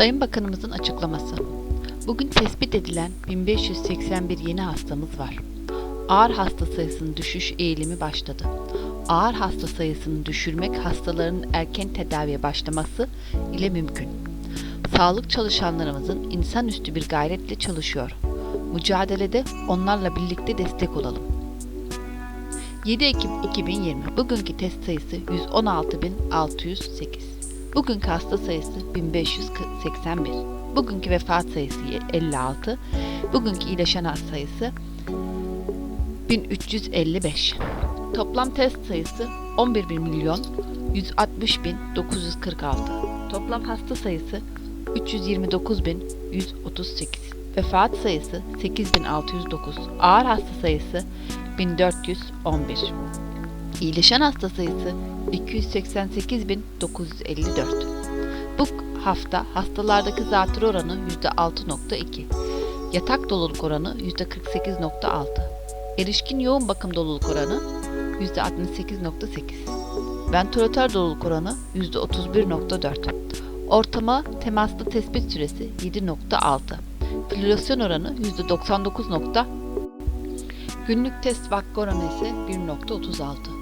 Sayın Bakanımızın açıklaması. Bugün tespit edilen 1581 yeni hastamız var. Ağır hasta sayısının düşüş eğilimi başladı. Ağır hasta sayısını düşürmek hastaların erken tedaviye başlaması ile mümkün. Sağlık çalışanlarımızın insanüstü bir gayretle çalışıyor. Mücadelede onlarla birlikte destek olalım. 7 Ekim 2020 Bugünkü test sayısı 116.608 Bugünkü hasta sayısı 1581 Bugünkü vefat sayısı 56 Bugünkü iyileşen hasta sayısı 1355 Toplam test sayısı 11 milyon 160 bin 946 Toplam hasta sayısı 329 bin 138 Vefat sayısı 8609 Ağır hasta sayısı 1411 İyileşen hasta sayısı 288.954 Bu hafta hastalardaki zatürre oranı %6.2 Yatak doluluk oranı %48.6 Erişkin yoğun bakım doluluk oranı %68.8 Ventilatör doluluk oranı %31.4 Ortama temaslı tespit süresi 7.6 Fibrilasyon oranı %99. Günlük test vakti oranı ise 1.36.